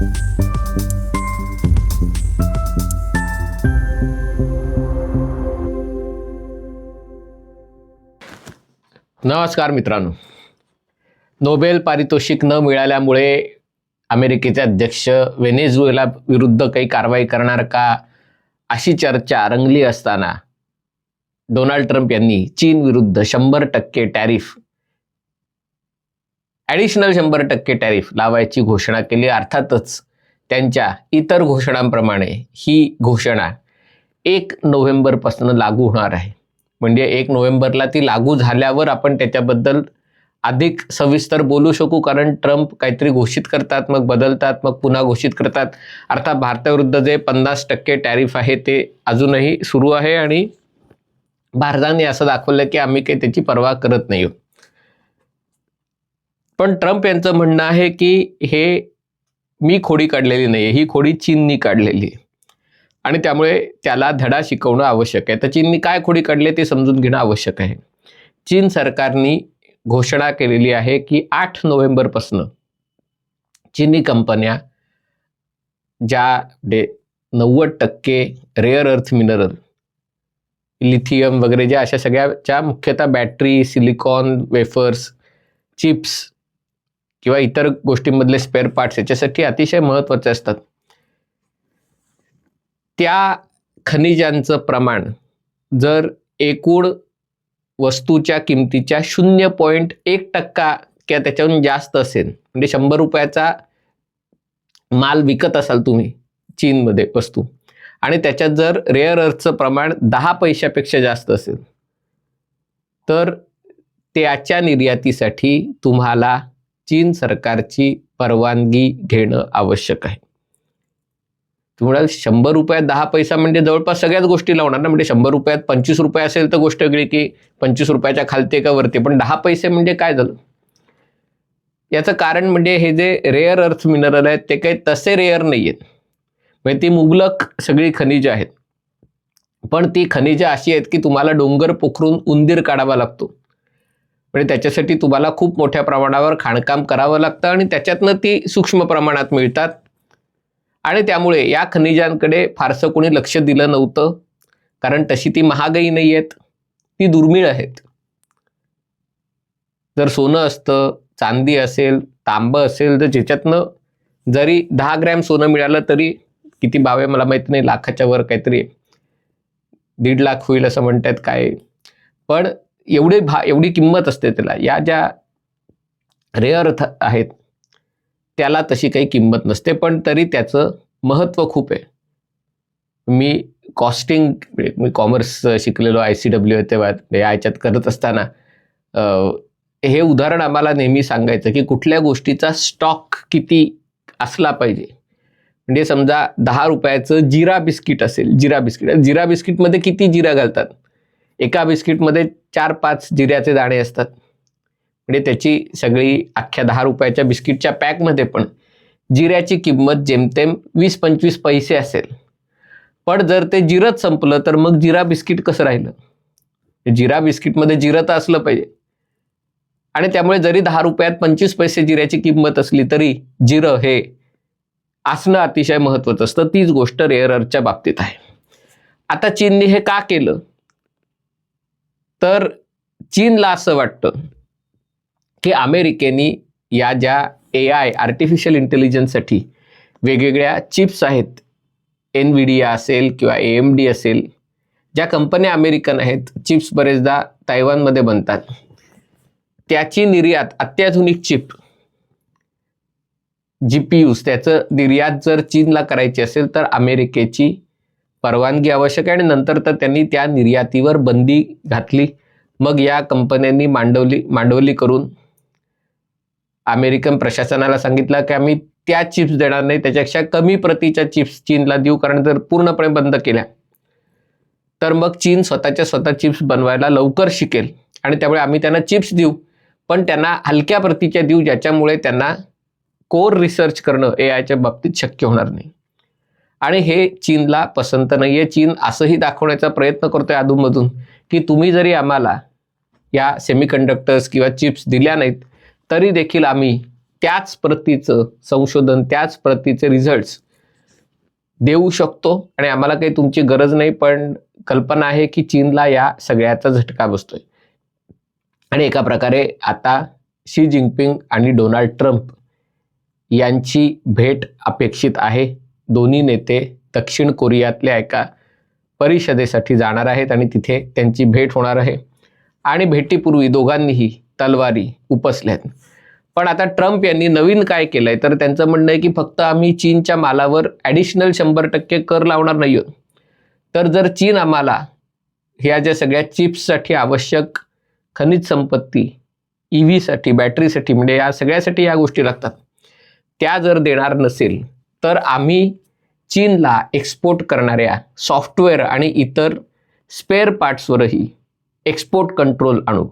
नमस्कार मित्रांनो. नोबेल पारितोषिक न मिळाल्यामुळे अमेरिकेचे अध्यक्ष व्हेनेझुएला विरुद्ध काही कारवाई करणार का अशी चर्चा रंगली असताना डोनाल्ड ट्रम्प यांनी चीन विरुद्ध शंभर टक्के टॅरिफ ॲडिशनल शंभर टक्के टॅरिफ लावायची घोषणा केली. अर्थातच त्यांच्या इतर घोषणांप्रमाणे ही घोषणा एक नोव्हेंबरपासून लागू होणार आहे. म्हणजे एक नोव्हेंबरला ती लागू झाल्यावर आपण त्याच्याबद्दल अधिक सविस्तर बोलू शकू. कारण ट्रम्प काहीतरी घोषित करतात मग बदलतात मग पुन्हा घोषित करतात. अर्थात भारताविरुद्ध जे पन्नास टक्के टॅरिफ आहे ते अजूनही सुरू आहे आणि भारताने असं दाखवलं की आम्ही काही त्याची पर्वा करत नाही आहोत. पण ट्रम्प यांचं म्हणणं आहे की हे मी खोडी काढलेली नाही ही खोडी चीननी काढलेली आहे. आणि त्यामुळे त्याला धडा शिकवणं आवश्यक आहे. तर चीननी काय खोडी काढली ते समजून घेणं आवश्यक आहे. चीन सरकारनी घोषणा केलेली आहे की आठ नोव्हेंबरपासनं चीनी कंपन्या ज्या डे नव्वद टक्के रेअर अर्थ मिनरल लिथियम वगैरे ज्या अशा सगळ्याच्या मुख्यतः बॅटरी सिलिकॉन वेफर्स चिप्स किंवा इतर गोष्टींमधले स्पेअर पार्ट्स याच्यासाठी अतिशय महत्त्वाचे असतात. त्या खनिजांचं प्रमाण जर एकूण वस्तूच्या किमतीच्या शून्य पॉईंट एक टक्का किंवा त्याच्याहून जास्त असेल म्हणजे शंभर रुपयाचा माल विकत असाल तुम्ही चीनमध्ये वस्तू आणि त्याच्यात जर रेअर अर्थचं प्रमाण दहा पैशापेक्षा जास्त असेल तर त्याच्या निर्यातीसाठी तुम्हाला चीन सरकारची परवानगी घेणं आवश्यक आहे. तुम्हाला शंभर रुपयात दहा पैसा म्हणजे जवळपास सगळ्याच गोष्टी लावणार ना? म्हणजे शंभर रुपयात पंचवीस रुपये असेल तर गोष्ट वेगळी की पंचवीस रुपयाच्या खालते का वरती. पण दहा पैसे म्हणजे काय झालं? याचं कारण म्हणजे हे जे रेअर अर्थ मिनरल आहेत ते काही तसे रेअर नाही आहेत म्हणजे ती मुबलक सगळी खनिजं आहेत. पण ती खनिजं अशी आहेत की तुम्हाला डोंगर पोखरून उंदीर काढावा लागतो. म्हणजे त्याच्यासाठी तुम्हाला खूप मोठ्या प्रमाणावर खाणकाम करावं लागतं आणि त्याच्यातनं ती सूक्ष्म प्रमाणात मिळतात. आणि त्यामुळे या खनिजांकडे फारसं कोणी लक्ष दिलं नव्हतं. कारण तशी ती महागही नाही आहेत ती दुर्मिळ आहेत. जर सोनं असतं चांदी असेल तांबं असेल तर ज्याच्यातनं जरी दहा ग्रॅम सोनं मिळालं तरी किती भाव आहे मला माहिती नाही लाखाच्या वर काहीतरी दीड लाख होईल असं म्हणतात काय. पण एवढे भा एवढी किंमत असते त्याला. या ज्या रेअर आहेत त्याला तशी काही किंमत नसते पण तरी त्याचं महत्त्व खूप आहे. मी कॉस्टिंग मी कॉमर्स शिकलेलो आय सी डब्ल्यू तेव्हा याच्यात करत असताना हे उदाहरण आम्हाला नेहमी सांगायचं की कुठल्या गोष्टीचा स्टॉक किती असला पाहिजे. म्हणजे समजा दहा रुपयाचं जिरा बिस्किट असेल जिरा बिस्किट जिरा बिस्किटमध्ये किती जिरा घालतात? एका बिस्किटमध्ये चार पाच जिऱ्याचे दाणे असतात. म्हणजे त्याची सगळी अख्ख्या दहा रुपयाच्या बिस्किटच्या पॅकमध्ये पण जिऱ्याची किंमत जेमतेम वीस पंचवीस पैसे असेल. पण जर ते जिरत संपलं तर मग जिरा बिस्किट कसं राहिलं? जिरा बिस्किटमध्ये जिरं तर असलं पाहिजे. आणि त्यामुळे जरी दहा रुपयात पंचवीस पैसे जिऱ्याची किंमत असली तरी जिरं हे असणं अतिशय महत्त्वाचं असतं. तीच गोष्ट रेअररच्या बाबतीत आहे. आता चीनने हे का केलं? तर चीनला असं वाटतं की अमेरिकेनी या ज्या ए आय आर्टिफिशियल इंटेलिजन्ससाठी वेगवेगळ्या चिप्स आहेत एन व्ही डी असेल किंवा ए एम डी असेल ज्या कंपन्या अमेरिकन आहेत चिप्स बरेचदा तायवानमध्ये बनतात. त्याची निर्यात अत्याधुनिक चिप जी पी यूज त्याचं निर्यात जर चीनला करायची असेल तर अमेरिकेची परवानगी आवश्यक आहे आणि नंतर तर त्यांनी त्या निर्यातीवर बंदी घातली. मग या कंपन्यांनी मांडवली मांडवली करून अमेरिकन प्रशासनाला सांगितलं की आम्ही त्या चिप्स देणार नाही त्याच्यापेक्षा कमी प्रतीच्या चिप्स चीनला देऊ कारण जर पूर्णपणे बंद केल्या. तर मग चीन स्वतःच्या स्वतः चिप्स बनवायला लवकर शिकेल आणि त्यामुळे आम्ही त्यांना चिप्स देऊ. पण त्यांना हलक्या प्रतीच्या देऊ ज्याच्यामुळे त्यांना कोर रिसर्च करणं ए आयच्या बाबतीत शक्य होणार नाही. आणि हे चीनला पसंत नाही आहे चीन असंही दाखवण्याचा प्रयत्न करतोय अधूनमधून की तुम्ही जरी आम्हाला या सेमीकंडक्टर्स किंवा चिप्स दिल्या नाहीत तरी देखील आम्ही त्याच प्रतीचं संशोधन त्याच प्रतीचे रिझल्ट्स देऊ शकतो. आणि आम्हाला काही तुमची गरज नाही पण कल्पना आहे की चीनला या सगळ्याचा झटका बसतोय. आणि एका प्रकारे आता शी जिनपिंग आणि डोनाल्ड ट्रम्प यांची भेट अपेक्षित आहे. दोन्ही नेते दक्षिण कोरियातल्या एका परिषदेसाठी जाणार आहेत आणि तिथे त्यांची भेट होणार आहे. आणि भेटीपूर्वी दोघांनीही तलवारी उपसल्यात. पण आता ट्रम्प यांनी नवीन काय केलंय? तर त्यांचं म्हणणं आहे की फक्त आम्ही चीनच्या मालावर ॲडिशनल शंभर टक्के कर लावणार नाही आहोत तर जर चीन आम्हाला ह्या ज्या सगळ्या चिप्ससाठी आवश्यक खनिज संपत्ती ई व्हीसाठी बॅटरीसाठी म्हणजे या सगळ्यासाठी या गोष्टी लागतात त्या जर देणार नसेल तर आम्ही चीनला एक्सपोर्ट करणाऱ्या सॉफ्टवेअर आणि इतर स्पेअर पार्ट्सवरही एक्सपोर्ट कंट्रोल आणू.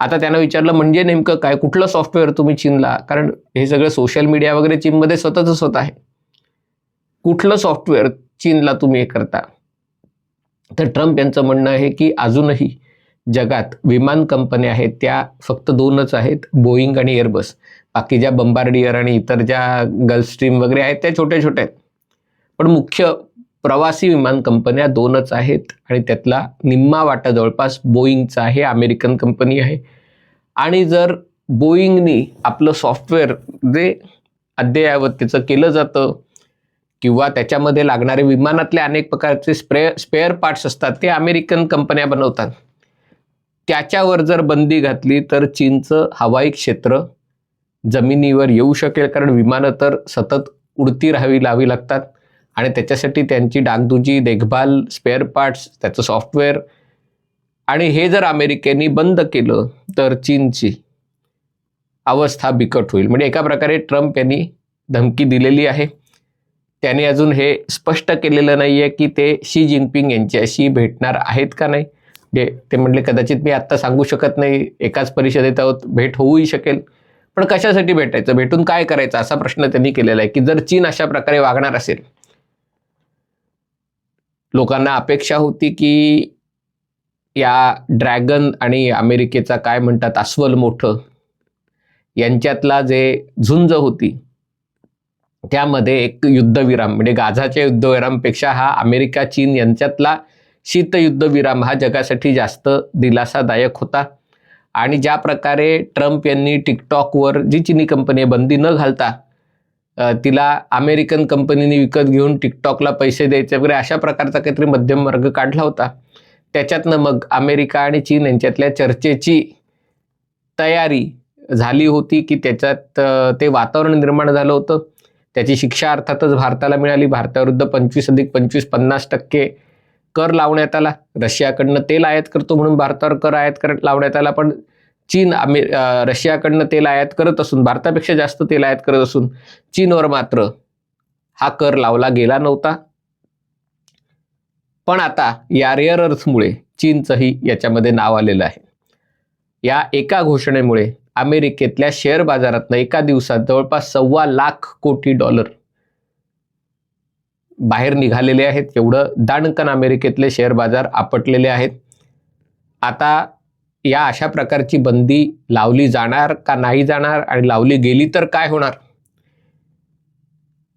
आता त्यांना विचारलं म्हणजे नेमकं काय? कुठलं सॉफ्टवेअर तुम्ही चीनला? कारण हे सगळं सोशल मीडिया वगैरे चीनमध्ये स्वतःच होत आहे. कुठलं सॉफ्टवेअर चीनला तुम्ही हे करता? तर ट्रम्प यांचं म्हणणं आहे की अजूनही जगात विमान कंपन्या आहेत त्या फक्त दोनच आहेत बोईंग आणि एअरबस. बाकी ज्या बंबार्डियर आणि इतर ज्या गल्फस्ट्रीम वगैरे आहेत त्या छोट्या छोट्या आहेत. पण मुख्य प्रवासी विमान कंपन्या दोनच आहेत आणि त्यातला निम्मा वाटा जवळपास बोईंगचा आहे अमेरिकन कंपनी आहे. आणि जर बोईंगनी आपलं सॉफ्टवेअर जे अद्ययावतीचं केलं जातं किंवा त्याच्यामध्ये लागणारे विमानातले अनेक प्रकारचे स्प्रे स्पेअर पार्ट्स असतात ते अमेरिकन कंपन्या बनवतात. त्याच्यावर जर बंदी घातली तर चीनचं हवाई क्षेत्र जमिनीवर येऊ शकेल कारण विमानं तर सतत उडती राहावी लावी लागतात. आणि त्याच्यासाठी त्यांची डागदुजी देखभाल स्पेअर पार्ट्स त्याचं सॉफ्टवेअर आणि हे जर अमेरिकेने बंद केलं तर चीनची अवस्था बिकट होईल. म्हणजे एका प्रकारे ट्रम्प यांनी धमकी दिलेली आहे. त्याने अजून हे स्पष्ट केलेलं नाही आहे की ते शी जिनपिंग यांच्याशी भेटणार आहेत का नाही. ते म्हणले कदाचित मी आत्ता सांगू शकत नाही. एकाच परिषदेत आहोत. भेट होऊही शकेल. पण कशासाठी भेटायचं? भेटून काय करायचं? असा प्रश्न त्यांनी केलेला आहे की जर चीन अशा प्रकारे वागणार असेल लोकांना अपेक्षा होती की या ड्रॅगन आणि अमेरिकेचा काय म्हणतात अस्वल मोठं यांच्यातला जे झुंज होती त्यामध्ये एक युद्धविराम म्हणजे गाझाच्या युद्धविरामपेक्षा हा अमेरिका चीन यांच्यातला शीतयुद्धविराम हा जगासाठी जास्त दिलासादायक होता. आणि ज्या प्रकारे ट्रम्प यांनी टिकटॉकवर जी चिनी कंपनी आहे बंदी न घालता तिला अमेरिकन कंपनीने विकत घेऊन टिकटॉकला पैसे द्यायचे वगैरे अशा प्रकारचा काहीतरी मध्यम मार्ग काढला होता. त्याच्यातनं मग अमेरिका आणि चीन यांच्यातल्या चर्चेची तयारी झाली होती की त्याच्यात ते वातावरण निर्माण झालं होतं. त्याची शिक्षा अर्थातच भारताला मिळाली. भारताविरुद्ध पंचवीस अधिक पंचवीस पन्नास टक्के कर लावण्यात आला. रशियाकडनं तेल आयात करतो म्हणून भारतावर कर आयात कर लावण्यात आला. पण चीन अमे रशियाकडनं तेल आयात करत असून भारतापेक्षा जास्त तेल आयात करत असून चीनवर मात्र हा कर लावला गेला नव्हता. पण आता या रेअर अर्थमुळे चीनचंही याच्यामध्ये नाव आलेलं आहे. या एका घोषणेमुळे अमेरिकेतल्या शेअर बाजारातनं एका दिवसात जवळपास सव्वा लाख कोटी डॉलर बाहेर निघालेले आहेत. एवढं दाणकन अमेरिकेतले शेअर बाजार आपटलेले आहेत. आता या अशा प्रकारची बंदी लावली जाणार का नाही जाणार आणि लावली गेली तर काय होणार?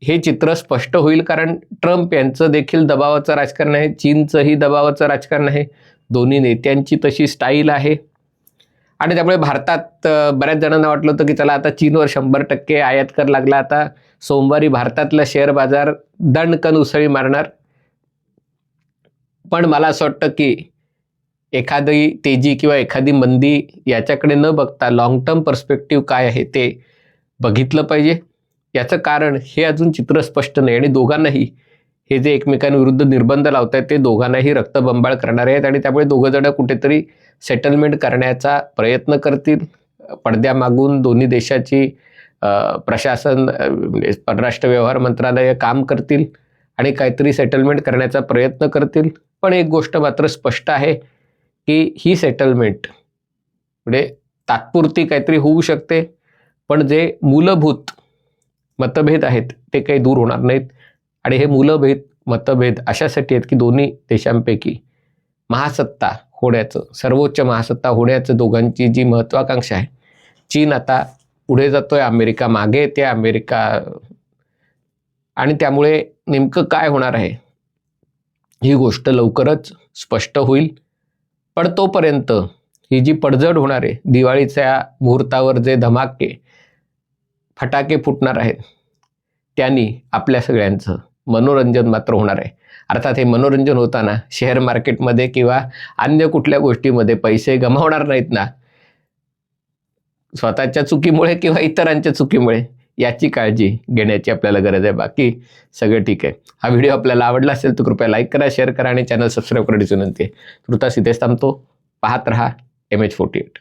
हे चित्र स्पष्ट होईल कारण ट्रम्प यांचं देखील दबावाचं राजकारण आहे चीनचंही दबावाचं राजकारण आहे दोन्ही नेत्यांची तशी स्टाईल आहे. आणि त्यामुळे भारतात बऱ्याच जणांना वाटलं होतं की चला आता चीनवर शंभर टक्के आयात कर लागला आता सोमवारी भारतातला शेअर बाजार दणकन उसळी मारणार. पण मला असं वाटतं की एखादी तेजी किंवा एखादी मंदी याच्याकडे न बघता लॉंग टर्म पर्स्पेक्टिव्ह काय आहे ते बघितलं पाहिजे. याचं कारण हे अजून चित्र स्पष्ट नाही आणि दोघांनाही हे जे एकमेकांविरुद्ध निर्बंध लावत आहेत ते दोघांनाही रक्तबंबाळ करणारे आहेत आणि त्यामुळे दोघंजणं कुठेतरी सेटलमेंट करण्याचा प्रयत्न करतील. पडद्यामागून दोन्ही देशाची प्रशासन म्हणजे परराष्ट्र व्यवहार मंत्रालय काम करतील आणि काहीतरी सेटलमेंट करण्याचा प्रयत्न करतील. पण एक गोष्ट मात्र स्पष्ट आहे की ही सेटलमेंट म्हणजे तात्पुरती काहीतरी होऊ शकते पण जे मूलभूत मतभेद आहेत ते काही दूर होणार नाहीत. आणि हे मूलभेद मतभेद अशासाठी आहेत की दोन्ही देशांपैकी महासत्ता होण्याचं सर्वोच्च महासत्ता होण्याचं दोघांची जी महत्त्वाकांक्षा आहे चीन आता पुढे जातोय अमेरिका मागे येते अमेरिका आणि त्यामुळे नेमकं काय होणार आहे? ही गोष्ट लवकरच स्पष्ट होईल. पण तोपर्यंत ही जी पडझड होणार आहे दिवाळीच्या मुहूर्तावर जे धमाके फटाके फुटणार आहेत त्यांनी आपल्या सगळ्यांचं मनोरंजन मात्र होणार आहे. अर्थात हे मनोरंजन होताना शेअर मार्केटमध्ये किंवा अन्य कुठल्या गोष्टीमध्ये पैसे गमावणार नाहीत ना. स्वतःच्या चुकीमुळे किंवा इतरांच्या चुकीमुळे. याची काळजी घेण्याची आपल्याला गरज आहे. बाकी सगळं ठीक आहे. हा व्हिडिओ आपल्याला आवडला असेल तर कृपया लाईक करा शेअर करा आणि चॅनल सबस्क्राईब करण्याची विनंती आहे. तुर्तास इथेच थांबतो. पाहत रहा एम एच फोर्टी एट